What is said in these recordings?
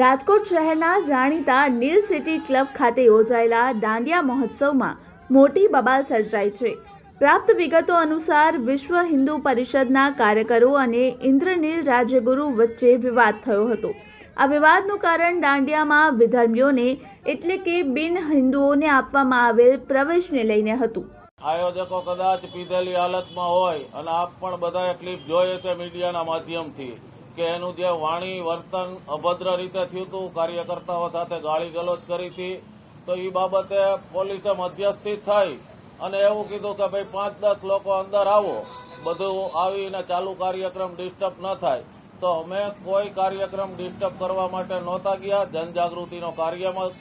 રાજકોટ શહેરના જાણીતા નીલ city club ખાતે યોજાયેલા દાંડિયા મહોત્સવમાં મોટી બબાલ સર્જાઈ છે. પ્રાપ્ત વિગતો અનુસાર વિશ્વ હિન્દુ પરિષદના કાર્યકરો અને ઇન્દ્રનીલ રાજ્યગુરુ વચ્ચે વિવાદ થયો હતો. આ વિવાદનું કારણ દાંડિયામાં વિધર્મીઓને એટલે કે બિન હિન્દુઓને આપવામાં આવેલ પ્રવેશને લઈને હતું. આયોજકો કદાચ પીધેલી હાલતમાં હોય અને આપ પણ બધાએ ક્લિપ જોઈએ છે મીડિયાના માધ્યમથી. કે એનું જે વાણી, વર્તન અભદ્ર રીતે થયું હતું કાર્યકર્તાઓ સાથે ગાળી ગલોચ કરી હતી, તો એ બાબતે પોલીસે મધ્યસ્થી થઈ અને એવું કીધું કે ભાઈ પાંચ દસ લોકો અંદર આવો, બધું આવીને ચાલુ કાર્યક્રમ ડિસ્ટર્બ ન થાય. તો અમે કોઈ કાર્યક્રમ ડિસ્ટર્બ કરવા માટે નહોતા ગયા. જનજાગૃતિનો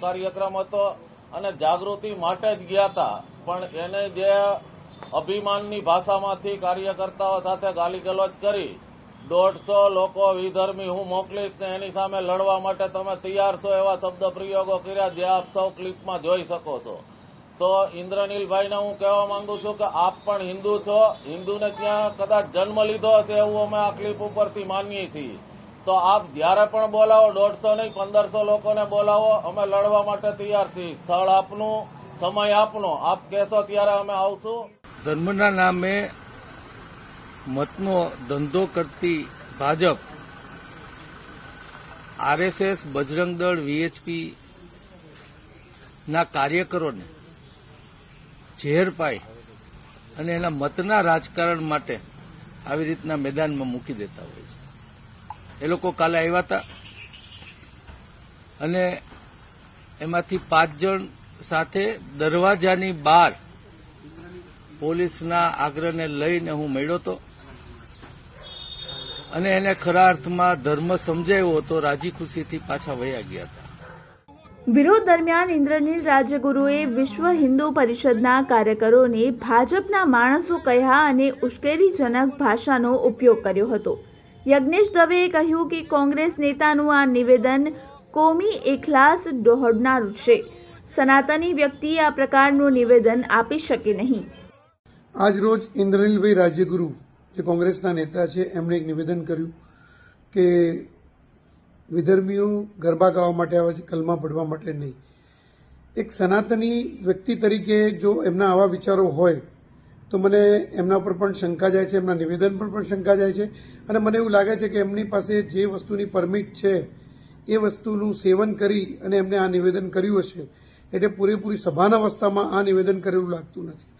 કાર્યક્રમ હતો અને જાગૃતિ માટે જ ગયા હતા પણ એને જે અભિમાનની ભાષામાંથી કાર્યકર્તાઓ સાથે ગાલીગલોચ કરી દોઢસો લોકો વિધર્મી હું મોકલીશ ને એની સામે લડવા માટે તમે તૈયાર છો એવા શબ્દ પ્રયોગો કર્યા જે આપ સૌ ક્લિપમાં જોઈ શકો છો. તો ઇન્દ્રનીલભાઈને હું કહેવા માંગુ છું કે આપ પણ હિન્દુ છો. હિન્દુને ત્યાં કદાચ જન્મ લીધો હશે એવું અમે આ ક્લિપ ઉપરથી માનીએ છીએ. તો આપ જ્યારે પણ બોલાવો, દોઢસો નહીં, પંદરસો લોકોને બોલાવો, અમે લડવા માટે તૈયાર છીએ. સ્થળ આપનું, સમય આપનો. આપ કહેશો ત્યારે અમે આવશું. ધર્મના નામે મતનો ધંધો કરતી ભાજપ, આરએસએસ, બજરંગ દળ, વીએચપી ના કાર્યકરોને ઝેર પાઈ અને એના મતના રાજકારણ માટે આવી રીતના મેદાનમાં મૂકી દેતા હોય છે. એ લોકો કાલે આવ્યા હતા અને એમાંથી પાંચ જણ સાથે દરવાજાની બહાર પોલીસના આગ્રહને લઈને હું મળ્યો હતો. અને એને ખરા અર્થમાં ધર્મ સમજાયો હતો રાજી ખુશીથી પાછા વયા ગયા હતા. વિરોધ દરમિયાન ઇન્દ્રનીલ રાજ્યગુરુએ વિશ્વ હિન્દુ પરિષદના કાર્યકરોને ભાજપના માણસો કહ્યા અને ઉશ્કેરીજનક ભાષાનો ઉપયોગ કર્યો હતો. યજ્ઞેશ દવેએ કહ્યું કે કોંગ્રેસ નેતાનું આ નિવેદન કોમી એકલાસ દોહડનારું છે. સનાતની વ્યક્તિ આ પ્રકારનું નિવેદન આપી શકે નહીં. આજ રોજ ઇન્દ્રનીલભાઈ રાજ્યગુરુ જે કોંગ્રેસના નેતા છે, એમણે એક નિવેદન કર્યું કે વિધર્મીઓ ગરબા ગાવા માટે આવે છે, કલમા પડવા માટે નહીં. એક સનાતની વ્યક્તિ તરીકે જો એમના આવા વિચારો હોય, તો મને એમના પર પણ શંકા જાય છે, એમના નિવેદન પર પણ શંકા જાય છે અને મને એવું લાગે છે કે એમની પાસે જે વસ્તુની પરમિટ છે, એ વસ્તુનું સેવન કરી અને એમને આ નિવેદન કર્યું હશે, એટલે પૂરેપૂરી સભાના અવસ્થામાં આ નિવેદન કરેલું લાગતું નથી.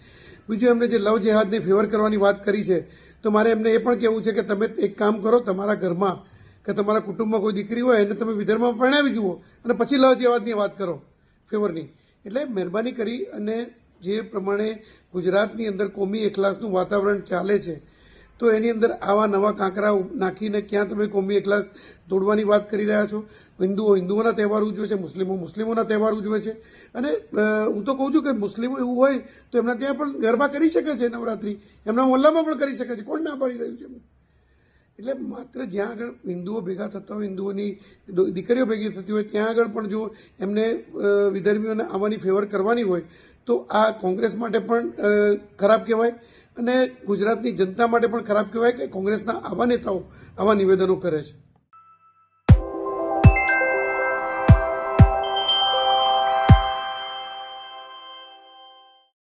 બીજું એમણે જે લવ જેહાદને ફેવર કરવાની વાત કરી છે તો મારે એમને એ પણ કહેવું છે કે તમે એક કામ કરો તમારા ઘરમાં કે તમારા કુટુંબમાં કોઈ દીકરી હોય, એને તમે વિધર્મમાં પરણાવી જુઓ અને પછી લવ જેહાદની વાત કરો. ફેવરની એટલે મહેરબાની કરી અને જે પ્રમાણે ગુજરાતની અંદર કોમી એકલાસનું વાતાવરણ ચાલે છે તો એની અંદર આવા નવા કાંકરા નાખીને ક્યાં તમે કોમી એકલાસ તોડવાની વાત કરી રહ્યા છો? હિન્દુઓ, હિન્દુઓના તહેવાર ઉજવે છે, મુસ્લિમો, મુસ્લિમોના તહેવાર ઉજવે છે. અને હું તો કહું છું કે મુસ્લિમો એવું હોય તો એમના ત્યાં પણ ગરબા કરી શકે છે નવરાત્રિ. એમના મોહલ્લામાં પણ કરી શકે છે. કોણ ના પાડી રહ્યું છે એમને એટલે માત્ર જ્યાં આગળ હિન્દુઓ ભેગા થતા હોય, હિન્દુઓની દીકરીઓ ભેગી થતી હોય, ત્યાં આગળ પણ જો એમને વિધર્મીઓને આવવાની ફેવર કરવાની હોય, તો આ કોંગ્રેસ માટે પણ ખરાબ કહેવાય અને ગુજરાતની જનતા માટે પણ ખરાબ કહેવાય કે કોંગ્રેસના આવા નેતાઓ આવા નિવેદનો કરે છે.